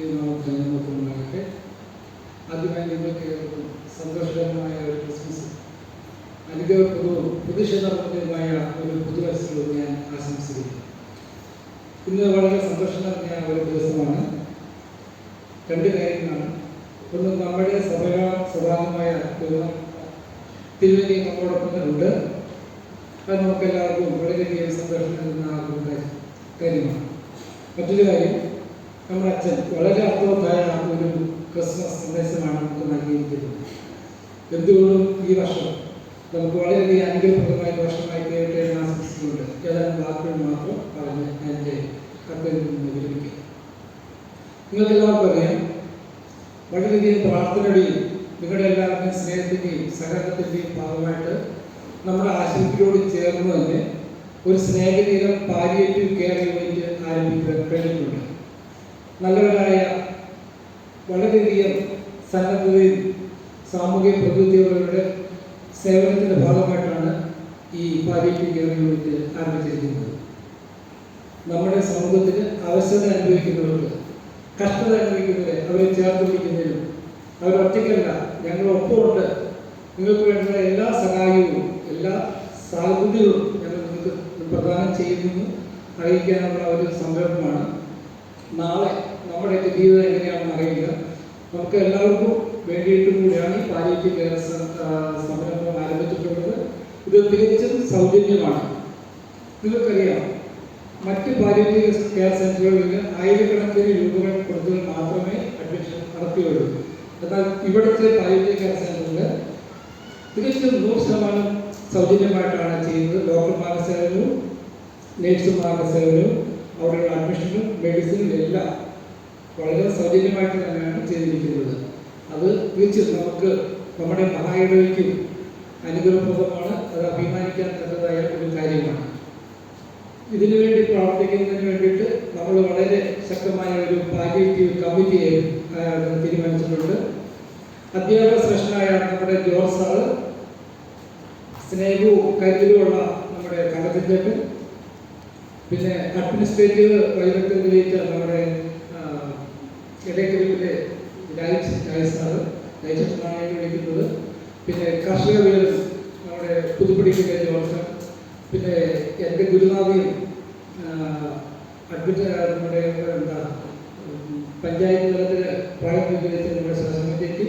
നമുക്ക് ഉണ്ടാകട്ടെ ആദ്യമായി നിങ്ങൾക്ക് ഏവർക്കും സന്തോഷകരമായ ഒരു ക്രിസ്മസ് അനുഗ്രഹപ്രദവും പ്രതിഷേധപ്രദവുമായ ഒരു പുതുവത്സരവും ഞാൻ ആശംസിക്കുന്നു. ഇന്ന് വളരെ സന്തോഷം നിറഞ്ഞ ഒരു ദിവസമാണ്. രണ്ട് കാര്യങ്ങളാണ്. ഒന്ന് നമ്മുടെ സഭകാ സ്വഭാവമായ തിരുവനി നമ്മോടൊപ്പം ഉണ്ട് അത് നമുക്ക് എല്ലാവർക്കും വളരെയധികം സന്തോഷം നൽകുന്ന കാര്യമാണ്. മറ്റൊരു കാര്യം നമ്മുടെ അച്ഛൻ വളരെ അർത്ഥവത്തായ ഒരു ക്രിസ്മസ് സന്ദേശമാണ് നമുക്ക് നൽകിയിരിക്കുന്നത്. എന്തുകൊണ്ടും ഈ വർഷം നമുക്ക് വളരെയധികം അനുഗ്രഹപ്രദമായ വർഷമായി തീരട്ടെ എന്ന് ആശംസിച്ചുകൊണ്ട് ഏതാനും വാക്കുകൾ മാത്രം പറഞ്ഞ് എന്റെ കത്തിൽ നിന്ന് വിരമിക്കുക നിങ്ങൾക്ക് എല്ലാവർക്കും അറിയാം വളരെയധികം പ്രാർത്ഥനയുടെയും നിങ്ങളുടെ എല്ലാവരുടെയും സ്നേഹത്തിന്റെയും സഹകരണത്തിന്റെയും ഭാഗമായിട്ട് നമ്മുടെ ആശുപത്രിയോട് ചേർന്ന് തന്നെ ഒരു സ്നേഹനീരം പാലിയേറ്റീവ് കെയർ യൂണിറ്റ് ആരംഭിക്കാൻ കഴിഞ്ഞിട്ടുണ്ട്. നല്ലവരായ വളരെയധികം സന്നദ്ധതയും സാമൂഹിക പ്രതിനിധികളുടെ സേവനത്തിന്റെ ഭാഗമായിട്ടാണ് ഈ പാലിയേറ്റീവ് കെയർ യൂണിറ്റ് ആരംഭിച്ചിരിക്കുന്നത്. നമ്മുടെ സമൂഹത്തിന് അവശത അനുഭവിക്കുന്നവർക്ക് കഷ്ടത അനുഭവിക്കുന്നവരെ അവരെ ചേർത്ത് പിടിക്കുന്നതിനും അവർ ഒറ്റയ്ക്കല്ല ഞങ്ങൾ ഒപ്പമുണ്ട് നിങ്ങൾക്ക് വേണ്ട എല്ലാ സഹായവും എല്ലാ സാധ്യതകളും ഞങ്ങൾ നിങ്ങൾക്ക് പ്രദാനം ചെയ്യുമെന്ന് അറിയിക്കാനുള്ള ഒരു സംരംഭമാണ് നാളെ നമ്മുടെയൊക്കെ ജീവിതം എങ്ങനെയാണെന്ന് അറിയില്ല. നമുക്ക് എല്ലാവർക്കും വേണ്ടിയിട്ടും കൂടിയാണ് ഈ പാലിയേറ്റീവ് കെയർ സംരംഭം ആരംഭിച്ചിട്ടുള്ളത്. ഇത് തികച്ചും സൗജന്യമാണ്. നിങ്ങൾക്കറിയാം മറ്റ് പാലിയേറ്റീവ് കെയർ സെന്ററുകളിൽ ആയിരക്കണക്കിന് രൂപകൾ കൊടുത്താൽ മാത്രമേ അഡ്മിഷൻ നടത്തിയുള്ളൂ. എന്നാൽ ഇവിടുത്തെ പാലിയേറ്റീവ് കെയർ സെന്ററിൽ തികച്ചും നൂറ് ശതമാനം സൗജന്യമായിട്ടാണ് ചെയ്യുന്നത്. ഡോക്ടർമാരുടെ സേവനവും നേഴ്സുമാരുടെ സേവനവും അവിടെയുള്ള അഡ്മിഷനും മെഡിസിനും എല്ലാം വളരെ സൗജന്യമായിട്ട് തന്നെയാണ് ചെയ്തിരിക്കുന്നത്. അത് തീർച്ചയായും നമുക്ക് നമ്മുടെ മഹായിടവയ്ക്കും അനുഗ്രഹപ്രദമാണ്. അത് അഭിമാനിക്കാൻ തക്കതായ ഒരു കാര്യമാണ്. ഇതിനു വേണ്ടി പ്രവർത്തിക്കുന്നതിന് വേണ്ടിയിട്ട് നമ്മൾ വളരെ ശക്തമായ ഒരു പാലിയേറ്റീവ് കമ്മിറ്റിയെ തീരുമാനിച്ചിട്ടുണ്ട്. അധ്യാപക ശ്രേഷ്ഠനായ നമ്മുടെ ജോർജ് സാറ് സ്നേഹവും കരുതലുമുള്ള നമ്മുടെ കലത്തിന്റെ പിന്നെ അഡ്മിനിസ്ട്രേറ്റീവ് വൈദഗ്ധ്യം തെളിയിച്ച നമ്മുടെ ഗ്രൂപ്പിലെ രാജ് രാജ് സാറ് രാജേഷനാണ് വിളിക്കുന്നത്. പിന്നെ കർഷക വീരൻ നമ്മുടെ പുതുപ്പടിക്കിലെ ജോർജൻ പിന്നെ എന്റെ ഗുരുനാഥിയും അഡ്മിറ്റ് നമ്മുടെ എന്താ പഞ്ചായത്ത് തലത്തിൽ പ്രായം നമ്മുടെ സമിതിക്ക്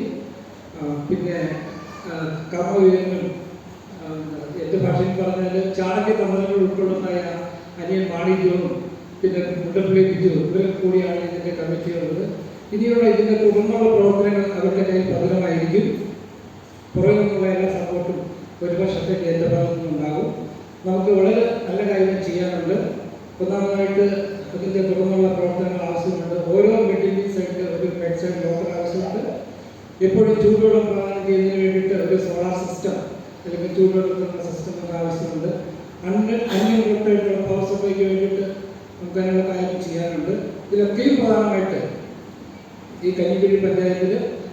പിന്നെ കർമ്മവീരനും എന്റെ ഭാഷയിൽ പറഞ്ഞാൽ ചാണക്യ തന്ത്രങ്ങൾ ഉൾക്കൊള്ളുന്ന അനിയൻ മാണി പിന്നെ മുണ്ടപ്പള്ളി ബിജു ഇവരും കൂടിയാണ് ഇതിന്റെ കമ്മിറ്റികളുണ്ട് ഇനിയുള്ള ഇതിന്റെ തുടർന്നുള്ള പ്രവർത്തനങ്ങൾ അവരുടെ കയ്യിൽ പ്രബലമായിരിക്കും. പുറകിൽ നിന്നുള്ള എല്ലാ സപ്പോർട്ടും ഒരു വർഷത്തേക്ക് എന്റെ ഭാഗത്തു നിന്നുണ്ടാകും. നമുക്ക് വളരെ നല്ല കാര്യങ്ങൾ ചെയ്യാനുണ്ട്. ഒന്നാമതായിട്ട് അതിന്റെ തുടർന്നുള്ള പ്രവർത്തനങ്ങൾ ആവശ്യമുണ്ട്. ഓരോ മെഡിക്കൽ സൈഡിൽ ഒരു ബെഡ് സൈഡ് ഡോക്ടർ ആവശ്യമുണ്ട്. എപ്പോഴും ചൂടുവെള്ളം പ്രധാനം ചെയ്യുന്നതിന് വേണ്ടിയിട്ട് ഒരു സോളാർ സിസ്റ്റം അല്ലെങ്കിൽ ചൂടുവെള്ളത്തിനുള്ള സിസ്റ്റം ആവശ്യമുണ്ട്. അൺലി അൺലിമിറ്റഡ് പവർ സപ്ലൈക്ക് വേണ്ടിയിട്ട് നമുക്ക് അതിനുള്ള കാര്യങ്ങൾ ചെയ്യാനുണ്ട് ഇതിലൊക്കെയും ഈ കഞ്ഞിക്കുഴി പഞ്ചായത്തിൽ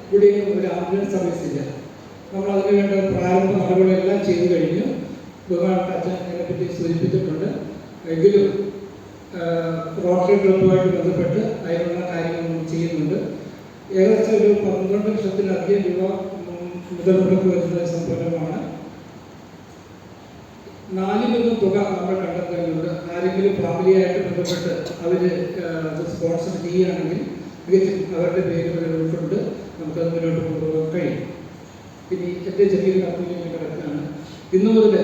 ഇവിടെയും ഒരു ആംബുലൻസ് സർവീസ് ഇല്ല നമ്മൾ അതിന് വേണ്ട പ്രാരംഭ നടപടികളെല്ലാം ചെയ്തു കഴിഞ്ഞു. ബഹുമാനപ്പെട്ട അച്ഛൻ അതിനെപ്പറ്റി സൂചിപ്പിച്ചിട്ടുണ്ട്. എങ്കിലും റോട്ടറി ക്ലബ്ബുമായിട്ട് ബന്ധപ്പെട്ട് അതിനുള്ള കാര്യങ്ങൾ ചെയ്യുന്നുണ്ട്. ഏകദേശം ഒരു പന്ത്രണ്ട് ലക്ഷത്തിലധികം രൂപ മുടക്ക് വരുന്ന സംരംഭമാണ് നാലിലൊന്നും തുക നമ്മൾ കണ്ടെത്തേണ്ടതുണ്ട്. ആരെങ്കിലും ഫാമിലിയായിട്ട് ബന്ധപ്പെട്ട് അവർ സ്പോൺസർ ചെയ്യുകയാണെങ്കിൽ മികച്ച അവരുടെ പേരുകൾ ഉൾക്കൊണ്ട് നമുക്കത് മുന്നോട്ട് കൊണ്ടുപോകാൻ കഴിയും. ഇനി എന്റെ ചെറിയൊരു കർത്തവ്യം കിടക്കുകയാണ്. ഇന്നു മുതൽ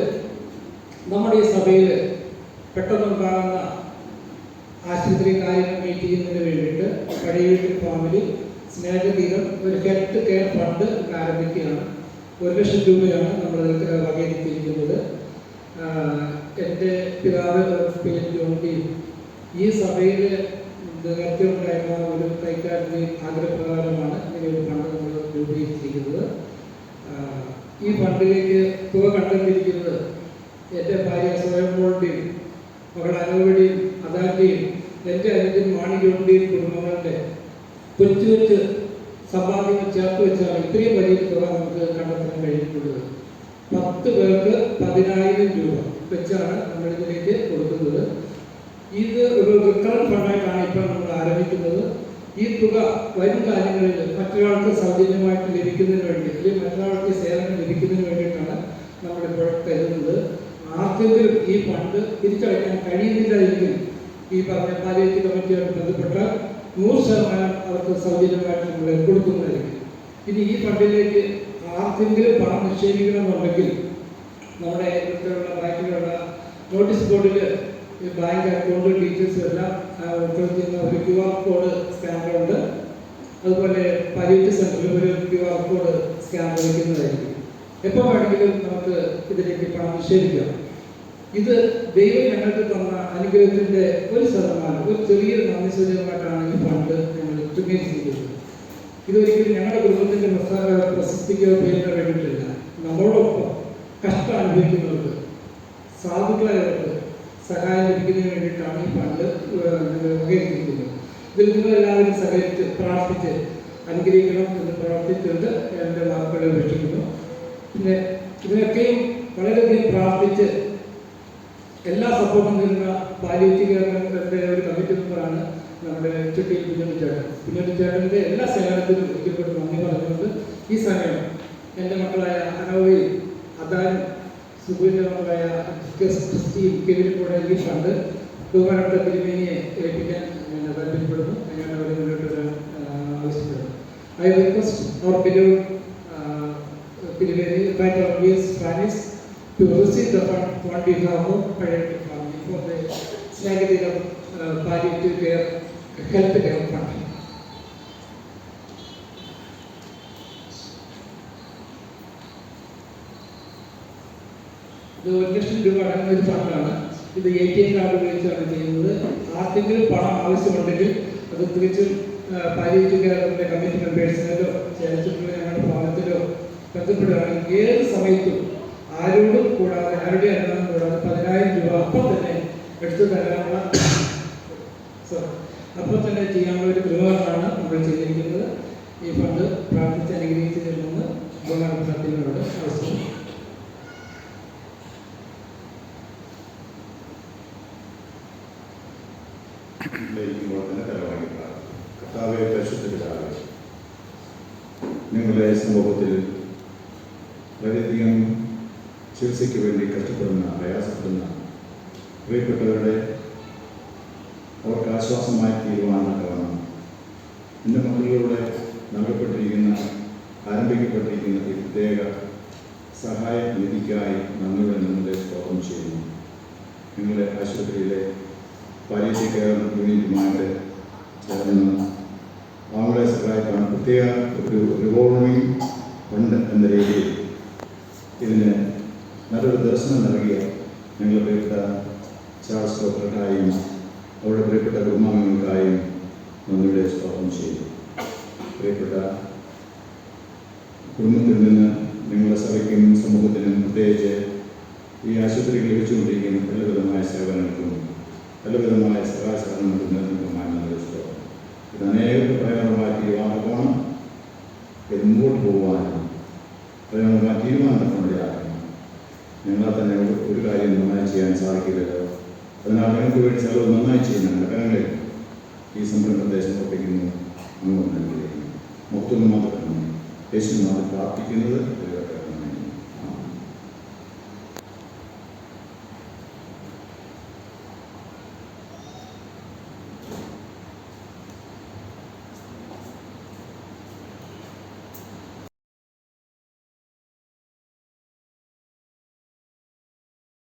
നമ്മുടെ ഈ സഭയിൽ പെട്ടെന്നുണ്ടാകുന്ന ആശുപത്രി കാര്യങ്ങൾ മീറ്റ് ചെയ്യുന്നതിന് വേണ്ടിയിട്ട് പഴയ ഫാമിലി സ്നേഹതീരം ഒരു ഹെൽത്ത് കെയർ ഫണ്ട് ആരംഭിക്കുകയാണ്. ഒരു ലക്ഷം രൂപയാണ് നമ്മൾ വകയിരുത്തിയിരിക്കുന്നത്. എന്റെ പിതാവ് എൻ ജോണ്ടി ഈ സഭയിൽ നേരത്തെ ഉണ്ടായിരുന്ന ഒരു കൈക്കാരന്റെ ആഗ്രഹപ്രകാരമാണ് ഇങ്ങനെ ഒരു ഫണ്ട് നമ്മൾ രൂപീകരിച്ചിരിക്കുന്നത്. ഈ ഫണ്ടിലേക്ക് തുക കണ്ടെത്തിയിരിക്കുന്നത് എന്റെ ഭാര്യ സ്വയംപോളിന്റെയും മകൾ അനുവടിയും അദാന്റെയും എന്റെ അനുജൻ മാണിജോണിന്റെയും കുടുംബങ്ങളുടെ കൊച്ചു കൊച്ചു സമ്പാദ്യങ്ങൾ ചേർത്ത് വെച്ചാണ് ഇത്രയും വലിയ തുക നമുക്ക് കണ്ടെത്താൻ കഴിഞ്ഞിട്ടുള്ളത്. പത്ത് പേർക്ക് പതിനായിരം രൂപ വെച്ചാണ് നമ്മൾ ഇതിലേക്ക് കൊടുക്കുന്നത്. ഇത് ഒരു റിട്ടേൺ ഫണ്ടായിട്ടാണ് ഇപ്പോൾ നമ്മൾ ആരംഭിക്കുന്നത്. ഈ തുക വരും കാര്യങ്ങളിൽ മറ്റൊരാൾക്ക് സൗജന്യമായിട്ട് ലഭിക്കുന്നതിന് വേണ്ടി അല്ലെങ്കിൽ മറ്റൊരാൾക്ക് സേവനം ലഭിക്കുന്നതിന് വേണ്ടിയിട്ടാണ് നമ്മളിപ്പോൾ കരുതുന്നത് ആർക്കെങ്കിലും ഈ ഫണ്ട് തിരിച്ചടയ്ക്കാൻ കഴിയുന്നില്ല ഈ പറഞ്ഞ പാലിയേറ്റ് കമ്മിറ്റിയായിട്ട് ബന്ധപ്പെട്ട നൂറ് ശതമാനം അവർക്ക് സൗജന്യമായിട്ട് നമ്മൾ കൊടുക്കുന്നതായിരിക്കും. ഇനി ഈ ഫണ്ടിലേക്ക് ആർക്കെങ്കിലും പണം നിക്ഷേപിക്കണമെന്നുണ്ടെങ്കിൽ നമ്മുടെ ഇവിടുത്തെയുള്ള ബാങ്കിലുള്ള നോട്ടീസ് ബോർഡിൽ ബാങ്ക് അക്കൗണ്ട് ഡീറ്റെയിൽസ് എല്ലാം ഉൾപ്പെടുത്തി ഒരു ക്യു ആർ കോഡ് സ്കാനറുണ്ട് അതുപോലെ പരീക്ഷ സെന്ററിൽ ഒരു ക്യു ആർ കോഡ് സ്കാനർ വയ്ക്കുന്നതായിരിക്കും. എപ്പോൾ വേണമെങ്കിലും നമുക്ക് ഇതിലേക്ക് പണം നിക്ഷേപിക്കാം. ഇത് ദൈവം ഞങ്ങൾക്ക് തന്ന അനുഗ്രഹത്തിന്റെ ഒരു ശതമാനം ഒരു ചെറിയൊരു നന്ദി സൂചകമായിട്ടാണ് ഈ ഫണ്ട് ഞങ്ങൾ ക്രമീകരിച്ചിരിക്കുന്നത് ഇതൊരിക്കലും ഞങ്ങളുടെ കുടുംബത്തിന്റെ പ്രസ്താവ പ്രശസ്തിക്കോ പേരിനോ വേണ്ടിയിട്ടില്ല നമ്മളോടൊപ്പം കഷ്ടം അനുഭവിക്കുന്നവർക്ക് സാധുക്കളായവർക്ക് സഹായം ലഭിക്കുന്നതിന് വേണ്ടിയിട്ടാണ് ഈ ഫണ്ട് വകയിരിക്കുന്നത് ഇതിൽ നിങ്ങളെല്ലാവരും സഹകരിച്ച് പ്രാർത്ഥിച്ച് അനുഗ്രഹിക്കണം എന്ന് പ്രാർത്ഥിച്ചുകൊണ്ട് എന്റെ വാക്കുകളെ ഉപേക്ഷിക്കുന്നു. പിന്നെ ഇതിനൊക്കെയും വളരെയധികം പ്രാർത്ഥിച്ച് എല്ലാ സപ്പോർട്ടും തരുന്ന പാലിയേറ്റീവ് കേരളത്തിന്റെ ഒരു കമ്മിറ്റി മെമ്പറാണ് നമ്മുടെ ചുട്ടിയിൽ കുഞ്ഞുണ്ണിച്ചേട്ടൻ കുഞ്ഞുണ്ണിച്ചേട്ടന്റെ കുഞ്ഞുണ്ണി എല്ലാ സേവനത്തിനും ഒരിക്കൽ കൂടി നന്ദി പറഞ്ഞുകൊണ്ട് ഈ സമയം എന്റെ മക്കളായ അനോവയിൽ അദാനും സുബിന്റെ മക്കളായ ക്രിസ്റ്റിയും കെവിനും കൂടെ ഈ ഫണ്ട് ബഹുമാനപ്പെട്ട തിരുമേനിയെ ഏൽപ്പിക്കാൻ ഞാൻ താല്പര്യപ്പെടുന്നു ഞാൻ അവരെ മുന്നോട്ട് ആവശ്യപ്പെടുന്നു I request our beloved Thirumeni that of V.S. Spanish to receive the fund on behalf of Payette family for the care fund. ഇത് ഒരു ലക്ഷം രൂപ അടങ്ങുന്ന ഒരു ഫണ്ടാണ് ഇത് എ ടി എം കാർഡ് ഉപയോഗിച്ചാണ് ചെയ്യുന്നത് ആർക്കെങ്കിലും പണം ആവശ്യമുണ്ടെങ്കിൽ അത് തികച്ചും പാലിയേറ്റീവ് കെയറിന്റെ കമ്മിറ്റി മെമ്പേഴ്സിനോ ചേർച്ചിട്ടുള്ള ഞങ്ങളുടെ ഭവനത്തിലോ ബന്ധപ്പെടുകയാണെങ്കിൽ ഏത് സമയത്തും ആരോടും കൂടാതെ ആരുടെ അനുവാദം കൂടാതെ പതിനായിരം രൂപ അപ്പം തന്നെ എടുത്തു തരാനുള്ള അപ്പോൾ തന്നെ ചെയ്യാനുള്ള ഒരു കൃപകരമാണ് നമ്മൾ ചെയ്തിരിക്കുന്നത്. ഈ ഫണ്ട് പ്രാർത്ഥിച്ച് അനുഗ്രഹിച്ചു തരുമെന്ന് ബഹുമാനത്തിനോട് ആവശ്യം നിങ്ങളുടെ സമൂഹത്തിൽ വളരെയധികം ചികിത്സയ്ക്ക് വേണ്ടി കഷ്ടപ്പെടുന്ന പ്രയാസപ്പെടുന്ന പ്രിയപ്പെട്ടവരുടെ അവർക്ക് ആശ്വാസമായി തീരുമാനമാക്കണം എന്റെ മക്കളിലൂടെ നൽകപ്പെട്ടിരിക്കുന്ന ആരംഭിക്കപ്പെട്ടിരിക്കുന്ന ഈ പ്രത്യേക സഹായ നിധിക്കായി നന്ദിയുടെ നിങ്ങളെ സ്വാഗതം ചെയ്യുന്നു. നിങ്ങളുടെ ആശുപത്രിയിലെ പാലിയേറ്റീവ് കെയർ യൂണിറ്റുമായിട്ട് ചേർന്ന് അവങ്ങളെ സഹായിക്കാൻ പ്രത്യേക ഒരു റിവോൾവിംഗ് ഫണ്ട് എന്ന രീതിയിൽ ഇതിന് നല്ലൊരു ദർശനം നൽകിയ ഞങ്ങളുടെ പ്രിയപ്പെട്ട ചാൾസ് ഡോക്ടർക്കായും അവരുടെ പ്രിയപ്പെട്ട കുടുംബാംഗങ്ങൾക്കായും നന്ദിയുടെ സ്തോത്രം ചെയ്യുന്നു. പ്രിയപ്പെട്ട കുടുംബത്തിൽ നിന്ന് നിങ്ങളുടെ സഭയ്ക്കും സമൂഹത്തിനും പ്രത്യേകിച്ച് ഈ ആശുപത്രിയിൽ ലഭിച്ചുകൊണ്ടിരിക്കുന്ന പലവിധമായ സേവനങ്ങൾക്കും പലവിധമായ സഹായസഹനങ്ങൾക്കും നേതൃത്വമായി നിർദ്ദേശിച്ചു ഇത് അനേകം പ്രയോജനമാക്കി തീരുമാനമാണ് മുമ്പോട്ട് പോകാനും പ്രയോജനമായ ഞങ്ങളെ തന്നെ ഒരു- കാര്യം നന്നായി ചെയ്യാൻ സാധിക്കില്ലല്ലോ അതിനാൽ ഞങ്ങൾക്ക് വേണ്ടി ചിലവ് നന്നായി ചെയ്യുന്ന ഘടകങ്ങളിൽ ഈ സംരംഭത്തെ സമർപ്പിക്കുന്നു മൊത്തം മാത്രമാണ് മൊത്തം മാത്രം പ്രാർത്ഥിക്കുന്നത്